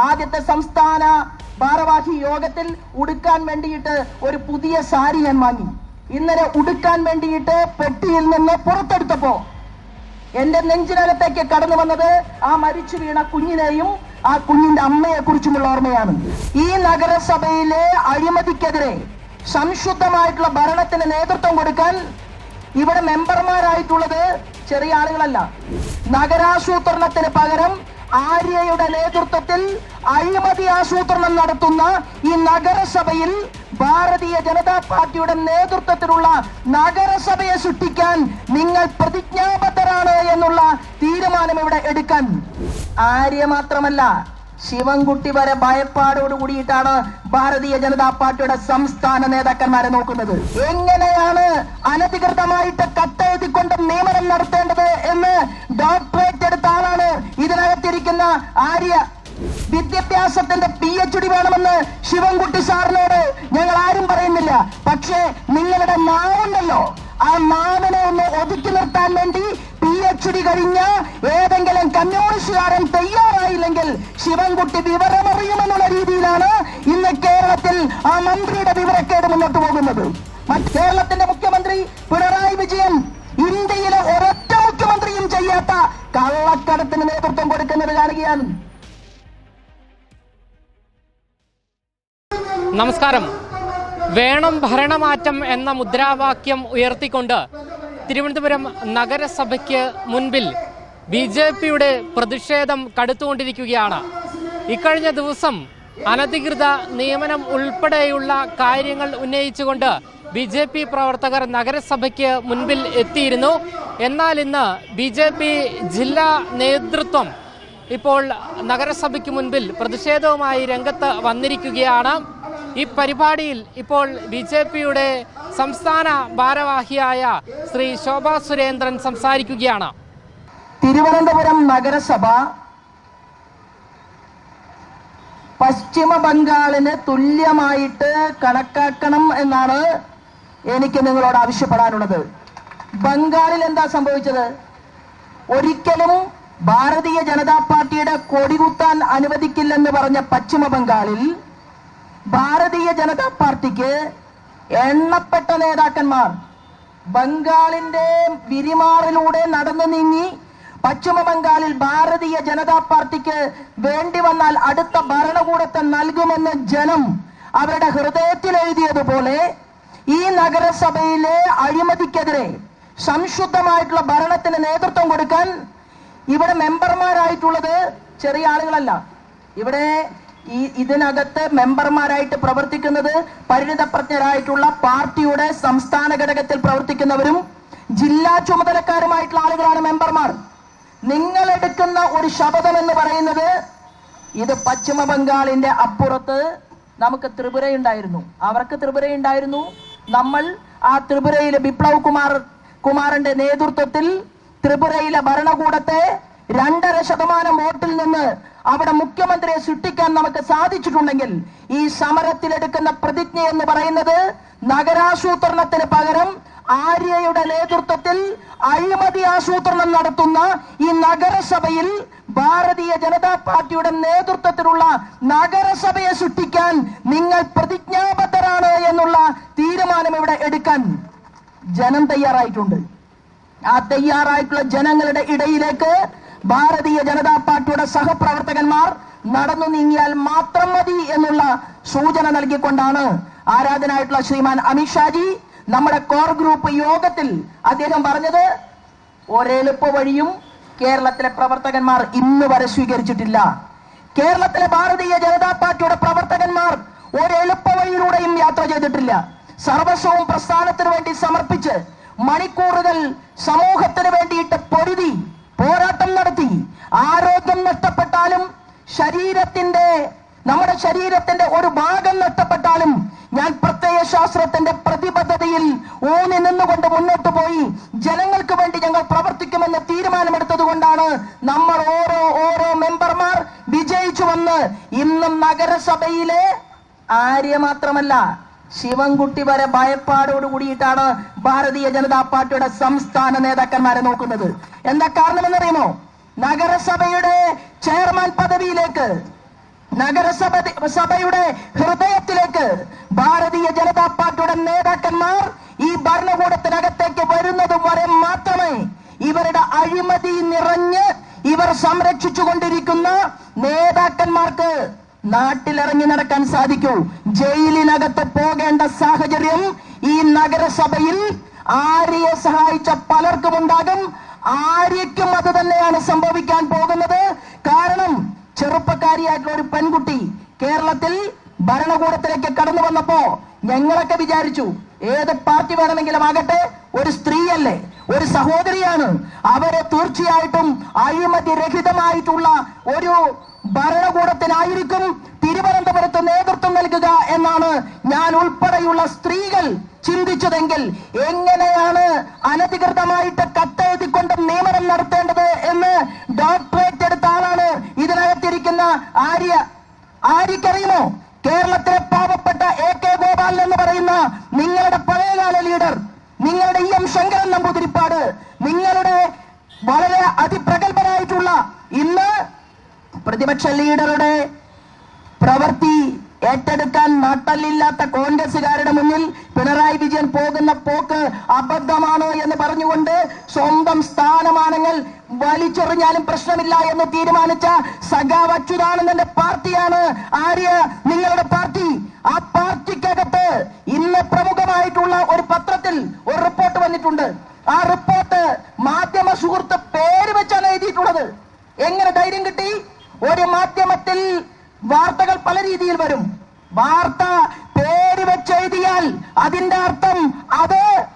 ആദ്യത്തെ സംസ്ഥാന ഭാരവാഹി യോഗത്തിൽ ഉടുക്കാൻ വേണ്ടിയിട്ട് ഒരു പുതിയ സാരി ഞാൻ വാങ്ങി. ഇന്നലെ ഉടുക്കാൻ വേണ്ടിയിട്ട് പെട്ടിയിൽ നിന്ന് പുറത്തെടുത്തപ്പോ എന്റെ നെഞ്ചിനകത്തേക്ക് കടന്നു വന്നത് ആ മരിച്ചു വീണ കുഞ്ഞിനെയും ആ കുഞ്ഞിന്റെ അമ്മയെ കുറിച്ചുമുള്ള ഓർമ്മയാണ്. ഈ നഗരസഭയിലെ അഴിമതിക്കെതിരെ സംശുദ്ധമായിട്ടുള്ള ഭരണത്തിന് നേതൃത്വം കൊടുക്കാൻ ഇവിടെ മെമ്പർമാരായിട്ടുള്ളത് ചെറിയ ആളുകളല്ല. നഗരാസൂത്രണത്തിന് പകരം ആര്യയുടെ നേതൃത്വത്തിൽ അഴിമതി ആസൂത്രണം നടത്തുന്ന ഈ നഗരസഭയിൽ ഭാരതീയ ജനതാ പാർട്ടിയുടെ നേതൃത്വത്തിലുള്ള നഗരസഭയെ സൃഷ്ടിക്കാൻ നിങ്ങൾ പ്രതിജ്ഞാബദ്ധരാണ് എന്നുള്ള തീരുമാനം ഇവിടെ എടുക്കാൻ ആര്യ മാത്രമല്ല ശിവൻകുട്ടി വരെ ഭയപ്പാടോട് കൂടിയിട്ടാണ് ഭാരതീയ ജനതാ പാർട്ടിയുടെ സംസ്ഥാന നേതാക്കന്മാരെ നോക്കുന്നത്. എങ്ങനെയാണ് അനധികൃതമായിട്ട് കത്തെഴുതിക്കൊണ്ട് നിയമനം നടത്തേണ്ടത് എന്ന് ഡോക്ടറേറ്റ് എടുത്ത ആളാണ് ഇതിനകത്തിരിക്കുന്ന ആര്യ. വിദ്യാഭ്യാസത്തിന്റെ പി എച്ച് ഡി വേണമെന്ന് ശിവൻകുട്ടി സാറിനോട് ഞങ്ങൾ ആരും പറയുന്നില്ല. പക്ഷേ നിങ്ങളുടെ നാവുണ്ടല്ലോ ആ നാവിനെ ഒന്ന് ഒതുക്കി നിർത്താൻ വേണ്ടി പി എച്ച് ഡി കഴിഞ്ഞ ഏതെങ്കിലും കമ്മ്യൂണിസ്റ്റുകാരൻ തയ്യാറായില്ലെങ്കിൽ ശിവൻകുട്ടി വിവരമറിയുമെന്നുള്ള രീതിയിലാണ് ഇന്ന് കേരളത്തിൽ ആ മന്ത്രിയുടെ വിവരക്കേട് മുന്നോട്ട് പോകുന്നത്. കേരളത്തിന്റെ മുഖ്യമന്ത്രി പിണറായി വിജയൻ ഇന്ത്യയിലെ ഒരൊറ്റ മുഖ്യമന്ത്രിയും ചെയ്യാത്ത കള്ളക്കടത്തിന് നേതൃത്വം കൊടുക്കുന്നത് കാണുകയാണ്. നമസ്കാരം. വേണം ഭരണമാറ്റം എന്ന മുദ്രാവാക്യം ഉയർത്തിക്കൊണ്ട് തിരുവനന്തപുരം നഗരസഭയ്ക്ക് മുൻപിൽ ബി ജെ പിയുടെ പ്രതിഷേധം കടുത്തുകൊണ്ടിരിക്കുകയാണ്. ഇക്കഴിഞ്ഞ ദിവസം അനധികൃത നിയമനം ഉൾപ്പെടെയുള്ള കാര്യങ്ങൾ ഉന്നയിച്ചുകൊണ്ട് ബി ജെ പി പ്രവർത്തകർ നഗരസഭയ്ക്ക് മുൻപിൽ എത്തിയിരുന്നു. എന്നാൽ ഇന്ന് ബി ജെ പി ജില്ലാ നേതൃത്വം ഇപ്പോൾ നഗരസഭയ്ക്ക് മുൻപിൽ പ്രതിഷേധവുമായി രംഗത്ത് വന്നിരിക്കുകയാണ്. ഈ പരിപാടിയിൽ ഇപ്പോൾ ബി ജെ പിയുടെ സംസ്ഥാന ഭാരവാഹിയായ ശ്രീ ശോഭാ സുരേന്ദ്രൻ സംസാരിക്കുകയാണ്. തിരുവനന്തപുരം നഗരസഭ പശ്ചിമ ബംഗാളിന് തുല്യമായിട്ട് കണക്കാക്കണം എന്നാണ് എനിക്ക് നിങ്ങളോട് ആവശ്യപ്പെടാനുള്ളത്. ബംഗാളിൽ എന്താ സംഭവിച്ചത്? ഒരിക്കലും ഭാരതീയ ജനതാ പാർട്ടിയുടെ കൊടികുത്താൻ അനുവദിക്കില്ലെന്ന് പറഞ്ഞ പശ്ചിമ ബംഗാളിൽ ഭാരതീയ ജനതാ പാർട്ടിക്ക് എണ്ണപ്പെട്ട നേതാക്കന്മാർ ബംഗാളിന്റെ വിരിമാറിലൂടെ നടന്നു നീങ്ങി പശ്ചിമ ബംഗാളിൽ ഭാരതീയ ജനതാ പാർട്ടിക്ക് വേണ്ടി വന്നാൽ അടുത്ത ഭരണകൂടത്തെ നൽകുമെന്ന് ജനം അവരുടെ ഹൃദയത്തിൽ എഴുതിയതുപോലെ ഈ നഗരസഭയിലെ അഴിമതിക്കെതിരെ സംശുദ്ധമായിട്ടുള്ള ഭരണത്തിന് നേതൃത്വം കൊടുക്കാൻ ഇവിടെ മെമ്പർമാരായിട്ടുള്ളത് ചെറിയ ആളുകളല്ല. ഇവിടെ ഈ ഇതിനകത്ത് മെമ്പർമാരായിട്ട് പ്രവർത്തിക്കുന്നത് പരിണിതപ്രജ്ഞരായിട്ടുള്ള പാർട്ടിയുടെ സംസ്ഥാന ഘടകത്തിൽ പ്രവർത്തിക്കുന്നവരും ജില്ലാ ചുമതലക്കാരുമായിട്ടുള്ള ആളുകളാണ് മെമ്പർമാർ. നിങ്ങൾ എടുക്കുന്ന ഒരു ശപഥം എന്ന് പറയുന്നത് ഇത് പശ്ചിമ ബംഗാളിന്റെ അപ്പുറത്ത് നമുക്ക് ത്രിപുരയുണ്ടായിരുന്നു. അവർക്ക് ത്രിപുരയുണ്ടായിരുന്നു. നമ്മൾ ആ ത്രിപുരയിലെ ബിപ്ലവ് കുമാർ കുമാറിന്റെ നേതൃത്വത്തിൽ ത്രിപുരയിലെ ഭരണകൂടത്തെ രണ്ടര ശതമാനം വോട്ടിൽ നിന്ന് അവിടെ മുഖ്യമന്ത്രിയെ സൃഷ്ടിക്കാൻ നമുക്ക് സാധിച്ചിട്ടുണ്ടെങ്കിൽ ഈ സമരത്തിലെടുക്കുന്ന പ്രതിജ്ഞ എന്ന് പറയുന്നത് നഗരാസൂത്രണത്തിന് പകരം ആര്യയുടെ നേതൃത്വത്തിൽ അഴിമതി ആസൂത്രണം നടത്തുന്ന ഈ നഗരസഭയിൽ ഭാരതീയ ജനതാ പാർട്ടിയുടെ നേതൃത്വത്തിലുള്ള നഗരസഭയെ സൃഷ്ടിക്കാൻ നിങ്ങൾ പ്രതിജ്ഞാബദ്ധരാണ് എന്നുള്ള തീരുമാനം ഇവിടെ എടുക്കാൻ ജനം തയ്യാറായിട്ടുണ്ട്. ആ തയ്യാറായിട്ടുള്ള ജനങ്ങളുടെ ഇടയിലേക്ക് ഭാരതീയ ജനതാ പാർട്ടിയുടെ സഹപ്രവർത്തകന്മാർ നടന്നു നീങ്ങിയാൽ മാത്രം മതി എന്നുള്ള സൂചന നൽകിക്കൊണ്ടാണ് ആരാധനായിട്ടുള്ള ശ്രീമാൻ അമിത്ഷാജി നമ്മുടെ കോർ ഗ്രൂപ്പ് യോഗത്തിൽ അദ്ദേഹം പറഞ്ഞത് ഒരെളുപ്പ വഴിയും കേരളത്തിലെ പ്രവർത്തകന്മാർ ഇന്ന് വരെ സ്വീകരിച്ചിട്ടില്ല. കേരളത്തിലെ ഭാരതീയ ജനതാ പാർട്ടിയുടെ പ്രവർത്തകന്മാർ ഒരെളുപ്പ വഴിയിലൂടെയും യാത്ര ചെയ്തിട്ടില്ല. സർവസ്വവും പ്രസ്ഥാനത്തിന് വേണ്ടി സമർപ്പിച്ച് മണിക്കൂറുകൾ സമൂഹത്തിന് വേണ്ടിയിട്ട് പൊരുതി പോരാട്ടം നടത്തി. ആരോഗ്യം നഷ്ടപ്പെട്ടാലും ശരീരത്തിന്റെ നമ്മുടെ ശരീരത്തിന്റെ ഒരു ഭാഗം നഷ്ടപ്പെട്ടാലും ഞാൻ പ്രത്യയ ശാസ്ത്രത്തിന്റെ പ്രതിബദ്ധതയിൽ ഊന്നി നിന്നുകൊണ്ട് മുന്നോട്ട് പോയി ജനങ്ങൾക്ക് വേണ്ടി ഞങ്ങൾ പ്രവർത്തിക്കുമെന്ന് തീരുമാനമെടുത്തത് കൊണ്ടാണ് നമ്മൾ ഓരോ ഓരോ മെമ്പർമാർ വിജയിച്ചു വന്ന് ഇന്നും നഗരസഭയിലെ ആര്യ മാത്രമല്ല ശിവൻകുട്ടി വരെ ഭയപ്പാടോട് കൂടിയിട്ടാണ് ഭാരതീയ ജനതാ പാർട്ടിയുടെ സംസ്ഥാന നേതാക്കന്മാരെ നോക്കുന്നത്. എന്താ കാരണമെന്നറിയുമോ? നഗരസഭയുടെ ചെയർമാൻ പദവിയിലേക്ക് നഗരസഭ സഭയുടെ ഹൃദയത്തിലേക്ക് ഭാരതീയ ജനതാ പാർട്ടിയുടെ നേതാക്കന്മാർ ഈ ഭരണകൂടത്തിനകത്തേക്ക് വരുന്നത് വരെ മാത്രമേ ഇവരുടെ അഴിമതി നിറഞ്ഞ് ഇവർ സംരക്ഷിച്ചു കൊണ്ടിരിക്കുന്ന നേതാക്കന്മാർക്ക് നാട്ടിലിറങ്ങി നടക്കാൻ സാധിക്കൂ. ജയിലിനകത്ത് പോകേണ്ട സാഹചര്യം ഈ നഗരസഭയിൽ ആര്യയെ സഹായിച്ച പലർക്കും ഉണ്ടാകും ആര്യയ്ക്കും അത് തന്നെയാണ് സംഭവിക്കാൻ പോകുന്നത്. ചെറുപ്പക്കാരിയായിട്ടുള്ള ഒരു പെൺകുട്ടി കേരളത്തിൽ ഭരണകൂടത്തിലേക്ക് കടന്നു വന്നപ്പോ ഞങ്ങളൊക്കെ വിചാരിച്ചു ഏത് പാർട്ടി വേണമെങ്കിലും ആകട്ടെ ഒരു സ്ത്രീയല്ലേ ഒരു സഹോദരിയാണ്. അവരെ തീർച്ചയായിട്ടും അഴിമതി രഹിതമായിട്ടുള്ള ഒരു ഭരണകൂടത്തിനായിരിക്കും തിരുവനന്തപുരത്ത് നേതൃത്വം നൽകുക എന്നാണ് ഞാൻ ഉൾപ്പെടെയുള്ള സ്ത്രീകൾ ചിന്തിച്ചതെങ്കിൽ എങ്ങനെയാണ് അനധികൃതമായിട്ട് കത്തെഴുതിക്കൊണ്ട് നിയമനം നടത്തേണ്ടത് എന്ന് ഇതിനകത്തിരിക്കുന്ന ആര്യ ആര്യക്കറിയുമോ കേരളത്തിലെ പാവപ്പെട്ട എ കെ ഗോപാലൻ എന്ന് പറയുന്ന നിങ്ങളുടെ പഴയകാല ലീഡർ നിങ്ങളുടെ ഇ എം ശങ്കരൻ നമ്പൂതിരിപ്പാട് നിങ്ങളുടെ വളരെ അതിപ്രഗത്ഭനായിട്ടുള്ള ഇന്ന് പ്രതിപക്ഷ ലീഡറുടെ പ്രവൃത്തി ഏറ്റെടുക്കാൻ നട്ടല്ലില്ലാത്ത കോൺഗ്രസുകാരുടെ മുന്നിൽ പിണറായി വിജയൻ പോകുന്ന പോക്ക് അബദ്ധമാണ് എന്ന് പറഞ്ഞുകൊണ്ട് സ്വന്തം സ്ഥാനമാനങ്ങൾ വലിച്ചെറിഞ്ഞാലും പ്രശ്നമില്ല എന്ന് തീരുമാനിച്ച സഖാവ് അച്യുതാനന്ദന്റെ പാർട്ടിയാണ് ആര്യ. നിങ്ങളുടെ പാർട്ടി. ആ പാർട്ടിക്കകത്ത് ഇന്ന് പ്രമുഖമായിട്ടുള്ള ഒരു പത്രത്തിൽ ഒരു റിപ്പോർട്ട് വന്നിട്ടുണ്ട്. ആ റിപ്പോർട്ട് മാധ്യമ സുഹൃത്ത് പേര് വെച്ചാണ് എഴുതിയിട്ടുള്ളത്. എങ്ങനെ ധൈര്യം കിട്ടി? ഒരു മാധ്യമത്തിൽ വാർത്തകൾ പല രീതിയിൽ വരും. വാർത്ത പേര് വെച്ചെഴുതിയാൽ അതിന്റെ അർത്ഥം അത്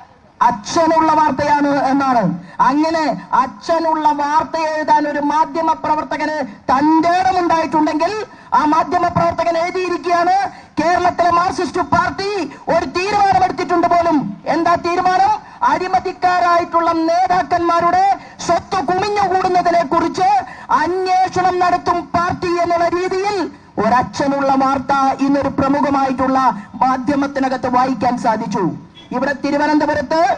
അച്ഛനുള്ള വാർത്തയാണ് എന്നാണ്. അങ്ങനെ അച്ഛനുള്ള വാർത്ത എഴുതാൻ ഒരു മാധ്യമ പ്രവർത്തകന് തന്റെ ഉണ്ടായിട്ടുണ്ടെങ്കിൽ ആ മാധ്യമ പ്രവർത്തകൻ എഴുതിയിരിക്കുകയാണ് കേരളത്തിലെ മാർക്സിസ്റ്റ് പാർട്ടി ഒരു തീരുമാനമെടുത്തിട്ടുണ്ട് പോലും. എന്താ തീരുമാനം? അഴിമതിക്കാരായിട്ടുള്ള നേതാക്കന്മാരുടെ സ്വത്ത് കുമിഞ്ഞുകൂടുന്നതിനെ കുറിച്ച് അന്വേഷണം നടത്തും പാർട്ടി എന്നുള്ള രീതിയിൽ ഒരച്ഛനുള്ള വാർത്ത ഇന്നൊരു പ്രമുഖമായിട്ടുള്ള മാധ്യമത്തിനകത്ത് വായിക്കാൻ സാധിച്ചു. ഇവിടെ തിരുവനന്തപുരത്ത്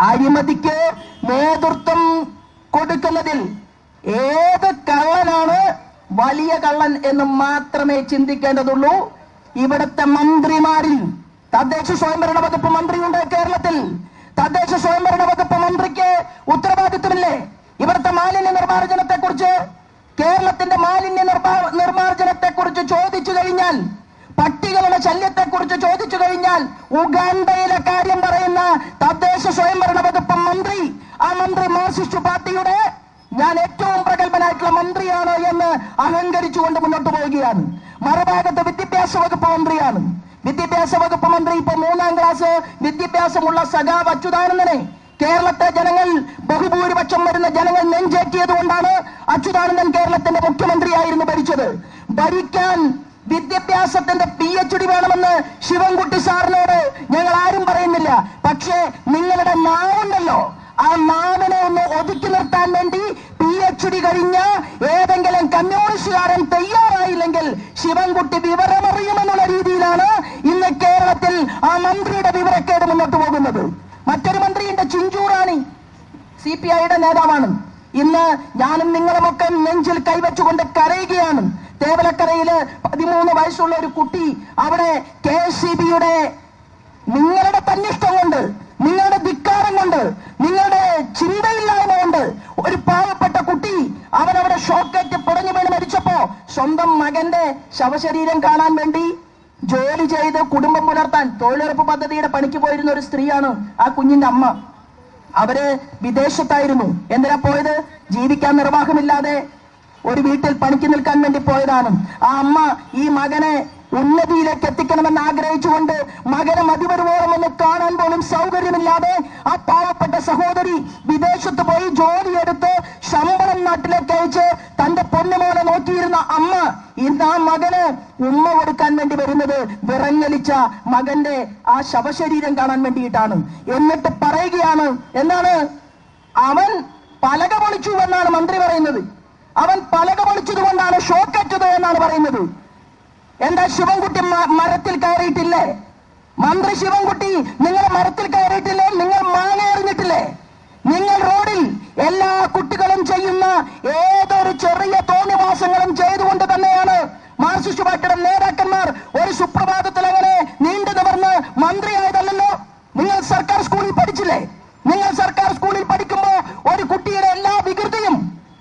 അഴിമതിക്ക് നേതൃത്വം കൊടുക്കുന്നതിൽ ഏത് കള്ളനാണ് വലിയ കള്ളൻ എന്ന് മാത്രമേ ചിന്തിക്കേണ്ടതുള്ളൂ. ഇവിടുത്തെ മന്ത്രിമാരിൽ തദ്ദേശ സ്വയംഭരണ വകുപ്പ് മന്ത്രിയുണ്ട് കേരളത്തിൽ. തദ്ദേശ സ്വയംഭരണ വകുപ്പ് മന്ത്രിക്ക് ഉത്തരവാദിത്വമില്ലേ? ഇവിടുത്തെ മാലിന്യ നിർമ്മാർജനത്തെ കുറിച്ച് കേരളത്തിന്റെ മാലിന്യ നിർമ്മാ- നിർമ്മാർജനത്തെ കുറിച്ച് ചോദിച്ചു കഴിഞ്ഞാൽ പട്ടികളുടെ ശല്യത്തെ കുറിച്ച് ചോദിച്ചു കഴിഞ്ഞാൽ ഉഗാണ്ടയിലെ കാര്യം പറയുന്ന തദ്ദേശ സ്വയംഭരണ വകുപ്പ് മന്ത്രി ആ മന്ത്രി മാർസിസ്റ്റ് പാർട്ടിയുടെ ഞാൻ ഏറ്റവും പ്രഗത്ഭനായിട്ടുള്ള മന്ത്രിയാണ് എന്ന് അഹങ്കരിച്ചുകൊണ്ട് മുന്നോട്ട് പോവുകയാണ്. മറുഭാഗത്ത് വിദ്യാഭ്യാസ വകുപ്പ് മന്ത്രിയാണ്. വിദ്യാഭ്യാസ വകുപ്പ് മന്ത്രി ഇപ്പൊ മൂന്നാം ക്ലാസ് വിദ്യാഭ്യാസമുള്ള സഖാവ് അച്യുതാനന്ദനെ കേരളത്തെ ജനങ്ങൾ ബഹുഭൂരിപക്ഷം വരുന്ന ജനങ്ങൾ നെഞ്ചേറ്റിയത് കൊണ്ടാണ് അച്യുതാനന്ദൻ കേരളത്തിന്റെ മുഖ്യമന്ത്രിയായിരുന്നു ഭരിച്ചത്. ഭരിക്കാൻ വിദ്യാഭ്യാസത്തിന്റെ പി എച്ച് ഡി വേണമെന്ന് ശിവൻകുട്ടി സാറിനോട് ഞങ്ങൾ ആരും പറയുന്നില്ല. പക്ഷേ നിങ്ങളുടെ നാവുണ്ടല്ലോ. ആ നാവിനെ ഒന്ന് ഒതുക്കി നിർത്താൻ വേണ്ടി പി എച്ച് ഡി കഴിഞ്ഞ ഏതെങ്കിലും കമ്മ്യൂണിസ്റ്റുകാരൻ തയ്യാറായില്ലെങ്കിൽ ശിവൻകുട്ടി വിവരമറിയുമെന്നുള്ള രീതിയിലാണ് ഇന്ന് കേരളത്തിൽ ആ മന്ത്രിയുടെ വിവരക്കേട് മുന്നോട്ട് പോകുന്നത്. മറ്റൊരു മന്ത്രിയുണ്ട് ചിഞ്ചൂറാണി. സി പി ഐയുടെ നേതാവാണ്. ഇന്ന് ഞാനും നിങ്ങളുമൊക്കെ നെഞ്ചിൽ കൈവച്ചുകൊണ്ട് കരയുകയാണ്. തേവലക്കരയിൽ പതിമൂന്ന് വയസ്സുള്ള ഒരു കുട്ടി അവിടെ കെ സി ബിയുടെ നിങ്ങളുടെ തന്നിഷ്ടം കൊണ്ട് നിങ്ങളുടെ ധിക്കാരം കൊണ്ട് നിങ്ങളുടെ ചിന്തയില്ലായ്മ കൊണ്ട് ഒരു പാവപ്പെട്ട കുട്ടി അവനവിടെ ഷോക്കേറ്റ് പിടഞ്ഞു വീണ് മരിച്ചപ്പോ സ്വന്തം മകന്റെ ശവശരീരം കാണാൻ വേണ്ടി ജോലി ചെയ്ത് കുടുംബം പുലർത്താൻ തൊഴിലുറപ്പ് പദ്ധതിയുടെ പണിക്ക് പോയിരുന്ന ഒരു സ്ത്രീയാണ് ആ കുഞ്ഞിന്റെ അമ്മ. അവർ വിദേശത്തായിരുന്നു. എന്തിനാ പോയത്? ജീവിക്കാൻ നിർവാഹമില്ലാതെ ഒരു വീട്ടിൽ പണിക്ക് നിൽക്കാൻ വേണ്ടി പോയതാണ്. ആ അമ്മ ഈ മകനെ ഉന്നതിയിലേക്ക് എത്തിക്കണമെന്ന് ആഗ്രഹിച്ചുകൊണ്ട് മകരം ഒന്ന് കാണാൻ പോലും സൗകര്യമില്ലാതെ ആ പാവപ്പെട്ട സഹോദരി വിദേശത്ത് പോയി ജോലിയെടുത്ത് ശമ്പളം നാട്ടിലേക്ക് അയച്ച് തന്റെ പൊന്നുമോനെ നോക്കിയിരുന്ന അമ്മ ഇന്ന് ആ മകന് ഉമ്മ കൊടുക്കാൻ വേണ്ടി വരുന്നത് വിറങ്ങലിച്ച മകന്റെ ആ ശവശരീരം കാണാൻ വേണ്ടിയിട്ടാണ്. എന്നിട്ട് പറയുകയാണ് എന്താണ്? അവൻ പലക പൊളിച്ചു എന്നാണ് മന്ത്രി പറയുന്നത്. അവൻ പലക പൊളിച്ചത് കൊണ്ടാണ് ഷോക്കേറ്റത് എന്നാണ് പറയുന്നത്. എന്താ ശിവൻകുട്ടി മരത്തിൽ കയറിയിട്ടില്ലേ? മന്ത്രി ശിവൻകുട്ടി നിങ്ങൾ മരത്തിൽ കയറിയിട്ടില്ലേ? നിങ്ങൾ മാങ്ങ എറിഞ്ഞിട്ടില്ലേ? നിങ്ങൾ റോഡിൽ എല്ലാ കുട്ടികളും ചെയ്യുന്ന ഏതൊരു ചെറിയ തോന്നിവാസങ്ങളും ചെയ്തുകൊണ്ട് തന്നെയാണ് പാർട്ടിയുടെ നേതാക്കന്മാർ ഒരു സുപ്രഭാതത്തിൽ അങ്ങനെ നീണ്ടു നിവർന്ന് മന്ത്രിയായതല്ലല്ലോ. നിങ്ങൾ സർക്കാർ സ്കൂളിൽ പഠിച്ചില്ലേ? നിങ്ങൾ സർക്കാർ സ്കൂളിൽ പഠിക്കുമ്പോ ഒരു കുട്ടിയുടെ എല്ലാ വികൃതിയും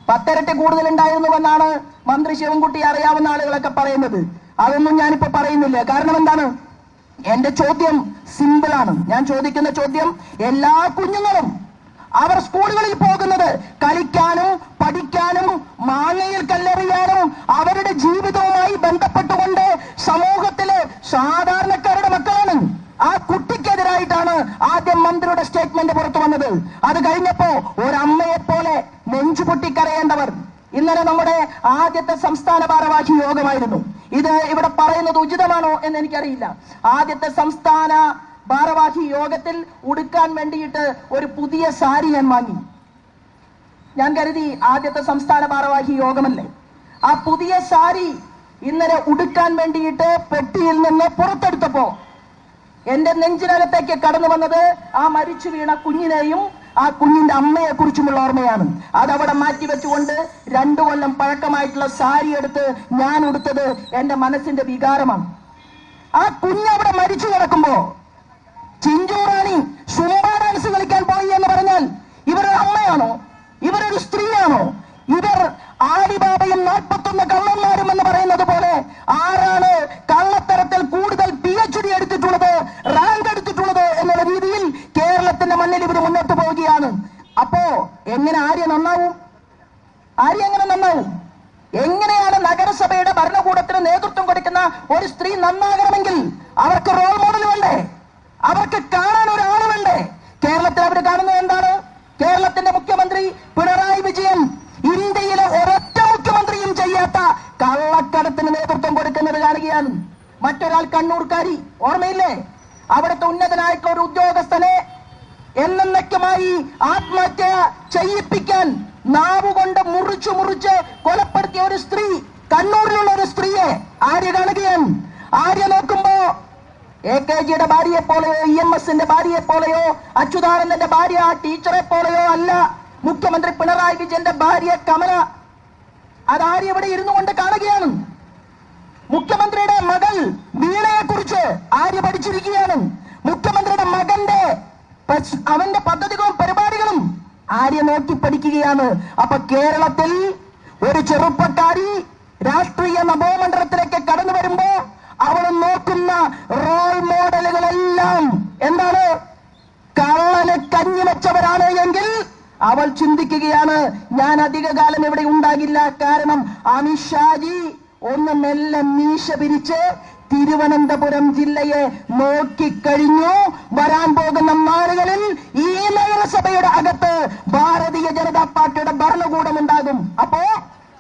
പത്തിരട്ടി കൂടുതൽ ഉണ്ടായിരുന്നുവെന്നാണ് മന്ത്രി ശിവൻകുട്ടി അറിയാവുന്ന ആളുകളൊക്കെ പറയുന്നത്. അതൊന്നും ഞാനിപ്പോ പറയുന്നില്ല. കാരണം എന്താണ്? എന്റെ ചോദ്യം സിമ്പിൾ ആണ് ഞാൻ ചോദിക്കുന്ന ചോദ്യം എല്ലാ കുഞ്ഞുങ്ങളും അവർ സ്കൂളുകളിൽ പോകുന്നത് കളിക്കാനും പഠിക്കാനും മാങ്ങയിൽ കല്ലെറിയാനും അവരുടെ ജീവിതവുമായി ബന്ധപ്പെട്ടുകൊണ്ട് സമൂഹത്തിലെ സാധാരണക്കാരുടെ മക്കളാണ്. ആ കുട്ടിക്കെതിരായിട്ടാണ് ആദ്യം മന്ത്രിയുടെ സ്റ്റേറ്റ്മെന്റ് പുറത്തു വന്നത്. അത് കഴിഞ്ഞപ്പോ ഒരമ്മയെ പോലെ നെഞ്ചു പൊട്ടിക്കരയേണ്ടവർ. ഇന്നലെ നമ്മുടെ ആദ്യത്തെ സംസ്ഥാന ഭാരവാഹി യോഗമായിരുന്നു. ഇത് ഇവിടെ പറയുന്നത് ഉചിതമാണോ എന്ന് എനിക്കറിയില്ല. ആദ്യത്തെ സംസ്ഥാന ഭാരവാഹി യോഗത്തിൽ ഉടുക്കാൻ വേണ്ടിയിട്ട് ഒരു പുതിയ സാരി ഞാൻ വാങ്ങി. ഞാൻ കരുതി ആദ്യത്തെ സംസ്ഥാന ഭാരവാഹി യോഗമല്ലേ. ആ പുതിയ സാരി ഇന്നലെ ഉടുക്കാൻ വേണ്ടിയിട്ട് പെട്ടിയിൽ നിന്ന് പുറത്തെടുത്തപ്പോ എന്റെ നെഞ്ചിനകത്തേക്ക് കടന്നു വന്നത് ആ മരിച്ചു വീണ കുഞ്ഞിനെയും ആ കുഞ്ഞിന്റെ അമ്മയെ കുറിച്ചുമുള്ള ഓർമ്മയാണ്. അതവിടെ മാറ്റി വെച്ചുകൊണ്ട് രണ്ടു കൊല്ലം പഴക്കമായിട്ടുള്ള സാരി എടുത്ത് ഞാൻ ഉടുത്തത് എന്റെ മനസ്സിന്റെ വികാരമാണ്. ആ കുഞ്ഞ് അവിടെ മരിച്ചു കിടക്കുമ്പോ ചിഞ്ചൂറാണി സുംബ ഡാൻസ് കളിക്കാൻ പോയി എന്ന് പറഞ്ഞാൽ ഇവരൊരു അമ്മയാണോ ഇവരൊരു സ്ത്രീയാണോ ഇവർ ആലിബാബയും നാൽപ്പത്തൊന്ന് കള്ളന്മാരും എന്ന് പറയുന്നത് പോലെ ആരാണ് കള്ളത്തരത്തിൽ കൂടുതൽ പി എച്ച് ഡി എടുത്തിട്ടുള്ളത് റാങ്ക് എടുത്തിട്ടുള്ളത് എന്നുള്ള രീതിയിൽ കേരളത്തിന്റെ മണ്ണിൽ ഇവർ മുന്നോട്ട് പോവുകയാണ് അപ്പോ എങ്ങനെ ആര്യ നന്നാവും ആര്യ എങ്ങനെ നന്നാവും എങ്ങനെയാണ് നഗരസഭയുടെ ഭരണകൂടത്തിന് നേതൃത്വം കൊടുക്കുന്ന ഒരു സ്ത്രീ നന്നാകണമെങ്കിൽ അവർക്ക് റോൾ മോഡൽ വേണ്ടേ? അവർക്ക് കാണാൻ ഒരാൾ വേണ്ടേ? കേരളത്തിൽ അവർ കാണുന്നത് എന്താണ്? കേരളത്തിന്റെ മുഖ്യമന്ത്രി പിണറായി വിജയൻ ഇന്ത്യയിലെ ഒരൊറ്റ മുഖ്യമന്ത്രിയും ചെയ്യാത്ത കള്ളക്കടത്തിന് നേതൃത്വം കൊടുക്കുന്നത് കാണുകയാണ്. മറ്റൊരാൾ കണ്ണൂർക്കാരി ഓർമ്മയില്ലേ? അവിടുത്തെ ഉന്നതനായിട്ടുള്ള ഒരു ഉദ്യോഗസ്ഥനെ എന്നേക്കുമായി ആത്മഹത്യ ചെയ്യിപ്പിക്കാൻ നാവുകൊണ്ട് മുറിച്ചു മുറിച്ച് കൊലപ്പെടുത്തിയ ഒരു സ്ത്രീ കണ്ണൂരിലുള്ള ഒരു സ്ത്രീയെ ആര്യ കാണുകയും ആര്യ നോക്കുമ്പോ എ കെ ജിയുടെ ഭാര്യയെ പോലെയോ ഇ എം എസിന്റെ ഭാര്യയെ പോലെയോ അച്യുതാനന്ദന്റെ ഭാര്യ ആ ടീച്ചറെ പോലെയോ അല്ല. മുഖ്യമന്ത്രി പിണറായി വിജയന്റെ ഭാര്യ കമല. അതാര്യ ഇവിടെ ഇരുന്നു കൊണ്ട് കാണുകയാണ്. മുഖ്യമന്ത്രിയുടെ മകൾ വീണയെ കുറിച്ച് ആര്യ പഠിച്ചിരിക്കുകയാണ്. മുഖ്യമന്ത്രിയുടെ മകന്റെ അവന്റെ പദ്ധതികളും പരിപാടികളും ആര്യ നോക്കി പഠിക്കുകയാണ്. അപ്പൊ കേരളത്തിൽ ഒരു ചെറുപ്പക്കാരി രാഷ്ട്രീയ നവോമണ്ഡലത്തിലേക്ക് കടന്നു വരുമ്പോ അവൾ നോക്കുന്ന റോൾ മോഡലുകളെല്ലാം എന്താണ്? കള്ളന് കഞ്ഞി വെച്ചവരാണ് എങ്കിൽ അവൾ ചിന്തിക്കുകയാണ് ഞാൻ അധികകാലം ഇവിടെ ഉണ്ടാകില്ല. കാരണം അമിത്ഷാജി ഒന്ന് മെല്ലെ മീശ പിരിച്ച് തിരുവനന്തപുരം ജില്ലയെ നോക്കിക്കഴിഞ്ഞു. വരാൻ പോകുന്ന നാളുകളിൽ ഈ നഗരസഭയുടെ അകത്ത് ഭാരതീയ ജനതാ പാർട്ടിയുടെ ഭരണകൂടം ഉണ്ടാകും. അപ്പോ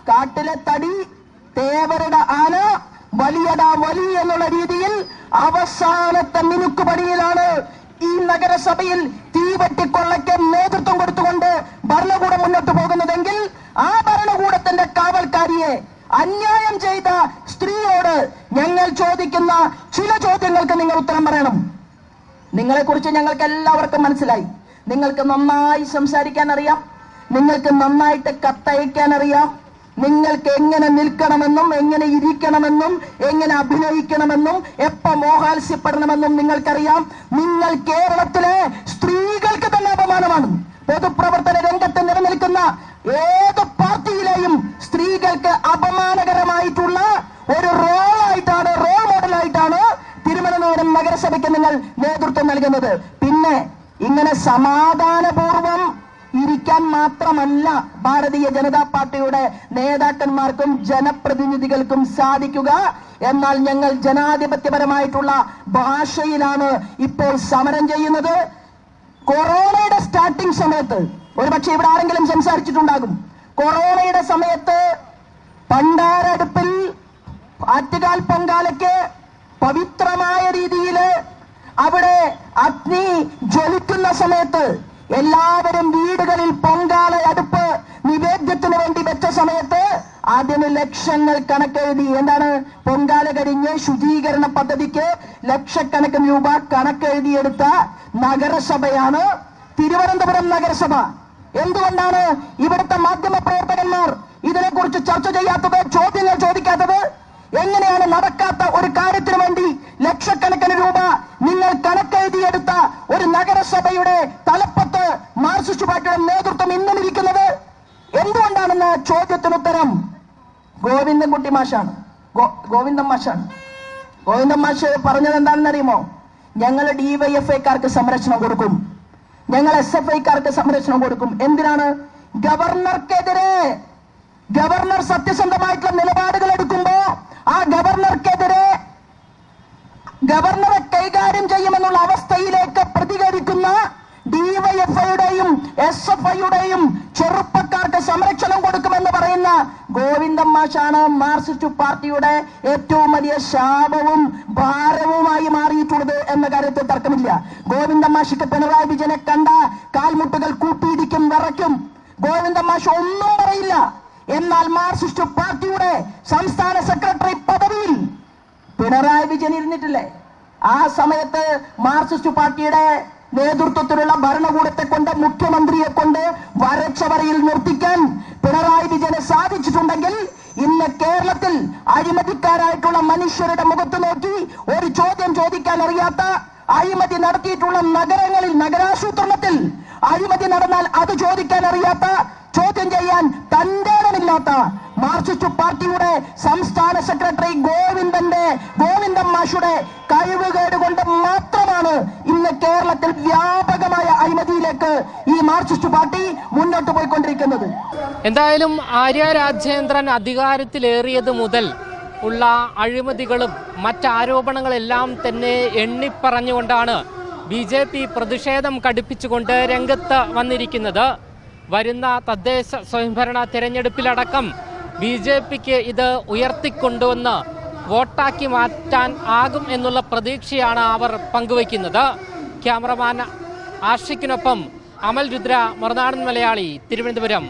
കാട്ടിലെ തടി തേവരുടെ ആന വലിയടാ വലി എന്നുള്ള രീതിയിൽ അവസാനത്തെ മിനുക്കുപടിയിലാണ് ഈ നഗരസഭയിൽ തീവെട്ടിക്കൊള്ളയ്ക്ക് നേതൃത്വം കൊടുത്തുകൊണ്ട് ഭരണകൂടം മുന്നോട്ട് പോകുന്നതെങ്കിൽ ആ ഭരണകൂടത്തിന്റെ കാവൽക്കാരിയെ അന്യായം ചെയ്ത സ്ത്രീയോട് ഞങ്ങൾ ചോദിക്കുന്ന ചില ചോദ്യങ്ങൾക്ക് നിങ്ങൾ ഉത്തരം പറയണം. നിങ്ങളെ കുറിച്ച് ഞങ്ങൾക്ക് എല്ലാവർക്കും മനസ്സിലായി. നിങ്ങൾക്ക് നന്നായി സംസാരിക്കാൻ അറിയാം. നിങ്ങൾക്ക് നന്നായിട്ട് കത്തയക്കാൻ അറിയാം. നിങ്ങൾക്ക് എങ്ങനെ നിൽക്കണമെന്നും എങ്ങനെ ഇരിക്കണമെന്നും എങ്ങനെ അഭിനയിക്കണമെന്നും എപ്പോ മോഹാത്സ്യപ്പെടണമെന്നും നിങ്ങൾക്കറിയാം. നിങ്ങൾ കേരളത്തിലെ സ്ത്രീകൾക്ക് തന്നെ അപമാനമാണ്. പൊതുപ്രവർത്തന രംഗത്ത് നിലനിൽക്കുന്ന ഏത് പാർട്ടിയിലെയും സ്ത്രീകൾക്ക് അപമാനകരമായിട്ടുള്ള ഒരു റോൾ റോളായിട്ടാണ് റോൾ മോഡലായിട്ടാണ് തിരുവനന്തപുരം നഗരസഭയ്ക്ക് നിങ്ങൾ നേതൃത്വം നൽകുന്നത്. പിന്നെ ഇങ്ങനെ സമാധാനപൂർവം ഇരിക്കാൻ മാത്രമല്ല ഭാരതീയ ജനതാ പാർട്ടിയുടെ നേതാക്കന്മാർക്കും ജനപ്രതിനിധികൾക്കും സാധിക്കുക. എന്നാൽ ഞങ്ങൾ ജനാധിപത്യപരമായിട്ടുള്ള ഭാഷയിലാണ് ഇപ്പോൾ സമരം ചെയ്യുന്നത്. കൊറോണയുടെ സ്റ്റാർട്ടിംഗ് സമയത്ത് ഒരുപക്ഷെ ഇവിടെ ആരെങ്കിലും സംസാരിച്ചിട്ടുണ്ടാകും. കൊറോണയുടെ സമയത്ത് പണ്ടാരടുപ്പിൽ ആറ്റുകാൽ പൊങ്കാലയ്ക്ക് പവിത്രമായ രീതിയിൽ അവിടെ അഗ്നി ജ്വലിക്കുന്ന സമയത്ത് എല്ലാവരും വീടുകളിൽ പൊങ്കാല അടുപ്പ് നിവേദ്യത്തിന് വേണ്ടി വെച്ച സമയത്ത് ആദ്യം ലക്ഷങ്ങൾ കണക്കെഴുതി. എന്താണ്? പൊങ്കാല കഴിഞ്ഞ് ശുചീകരണ പദ്ധതിക്ക് ലക്ഷക്കണക്കിന് രൂപ കണക്കെഴുതിയെടുത്ത നഗരസഭയാണ് തിരുവനന്തപുരം നഗരസഭ. എന്തുകൊണ്ടാണ് ഇവിടുത്തെ മാധ്യമ പ്രവർത്തകന്മാർ ഇതിനെക്കുറിച്ച് ചർച്ച ചെയ്യാത്തത് ചോദ്യങ്ങൾ ചോദിക്കാത്തത്? എങ്ങനെയാണ് നടക്കാത്ത ഒരു കാര്യത്തിന് വേണ്ടി ലക്ഷക്കണക്കിന് രൂപ നിങ്ങൾ കണക്കെഴുതിയെടുത്ത ഒരു നഗരസഭയുടെ തലപ്പത്ത് മാർക്സിസ്റ്റ് പാർട്ടിയുടെ നേതൃത്വം ഇന്നലിരിക്കുന്നത് എന്തുകൊണ്ടാണെന്ന ചോദ്യത്തിന് ഉത്തരം ഗോവിന്ദൻകുട്ടി മാഷാണ്. ഗോവിന്ദൻ മാഷാണ്. ഗോവിന്ദൻ മാഷ് പറഞ്ഞത് എന്താണെന്ന് അറിയുമോ? ഞങ്ങൾ ഡിവൈഎഫ്ഐക്കാർക്ക് സംരക്ഷണം കൊടുക്കും. ഞങ്ങൾ എസ് എഫ് ഐക്കാർക്ക് സംരക്ഷണം കൊടുക്കും. എന്തിനാണ്? ഗവർണർക്കെതിരെ ഗവർണർ സത്യസന്ധമായിട്ടുള്ള നിലപാടുകൾ എടുക്കുമ്പോ ആ ഗവർണർക്കെതിരെ ഗവർണറെ കൈകാര്യം ചെയ്യുമെന്നുള്ള അവസ്ഥയിലേക്ക് പ്രതികരിക്കുന്ന ഡിവൈഎഫ്ഐയുടെയും എസ് എഫ് ഐയുടെയും ചെറുപ്പക്കാർക്ക് സംരക്ഷണം കൊടുക്കുമെന്ന് പറയുന്ന ഗോവിന്ദൻ മാഷാണ് മാർക്സിസ്റ്റ് പാർട്ടിയുടെ ഏറ്റവും വലിയ ശാപവും ഭാരവുമായി മാറിയിട്ടുള്ളത് എന്ന കാര്യത്തിൽ തർക്കമില്ല. ഗോവിന്ദൻ മാഷിക്ക് പിണറായി വിജയനെ കണ്ട കാൽമുട്ടുകൾ കൂട്ടിയിടിക്കും വിറയ്ക്കും. ഗോവിന്ദൻ മാഷ് ഒന്നും പറയില്ല. എന്നാൽ മാർക്സിസ്റ്റ് പാർട്ടിയുടെ സംസ്ഥാന സെക്രട്ടറി പദവിയിൽ പിണറായി വിജയൻ ഇരുന്നിട്ടില്ലേ? ആ സമയത്ത് മാർക്സിസ്റ്റ് പാർട്ടിയുടെ നേതൃത്വത്തിലുള്ള ഭരണകൂടത്തെ കൊണ്ട് മുഖ്യമന്ത്രിയെ കൊണ്ട് വരച്ചവരയിൽ നിർത്തിക്കാൻ പിണറായി വിജയന് സാധിച്ചിട്ടുണ്ടെങ്കിൽ ഇന്ന് കേരളത്തിൽ അഴിമതിക്കാരായിട്ടുള്ള മനുഷ്യരുടെ മുഖത്ത് നോക്കി ഒരു ചോദ്യം ചോദിക്കാൻ അറിയാത്ത അഴിമതി നടത്തിയിട്ടുള്ള നഗരങ്ങളിൽ നഗരാസൂത്രണത്തിൽ അഴിമതി നടന്നാൽ അത് ചോദിക്കാൻ അറിയാത്ത ചോദ്യം ചെയ്യാൻ തന്റേടമില്ലാത്ത മാർക്സിസ്റ്റ് പാർട്ടിയുടെ സംസ്ഥാന സെക്രട്ടറി ഗോവിന്ദന്റെ ഗോവിന്ദൻ മാഷുടെ കഴിവുകേട് കൊണ്ട് മാത്രമാണ് ഇന്ന് കേരളത്തിൽ വ്യാപകമായ അഴിമതിയിലേക്ക് ഈ മാർക്സിസ്റ്റ് പാർട്ടി മുന്നോട്ട് പോയിക്കൊണ്ടിരിക്കുന്നത്. എന്തായാലും ആര്യ രാജേന്ദ്രൻ അധികാരത്തിലേറിയത് മുതൽ ഉള്ള അഴിമതികളും മറ്റാരോപണങ്ങളെല്ലാം തന്നെ എണ്ണിപ്പറഞ്ഞുകൊണ്ടാണ് ബി ജെ പി പ്രതിഷേധം കടുപ്പിച്ചുകൊണ്ട് രംഗത്ത് വന്നിരിക്കുന്നത്. വരുന്ന തദ്ദേശ സ്വയംഭരണ തിരഞ്ഞെടുപ്പിലടക്കം ബി ജെ പിക്ക് ഇത് ഉയർത്തിക്കൊണ്ടുവന്ന് വോട്ടാക്കി മാറ്റാൻ ആകും എന്നുള്ള പ്രതീക്ഷയാണ് അവർ പങ്കുവയ്ക്കുന്നത്. ക്യാമറമാൻ ആഷിക്കിനൊപ്പം അമൽ രുദ്ര മറുനാടൻ മലയാളി തിരുവനന്തപുരം.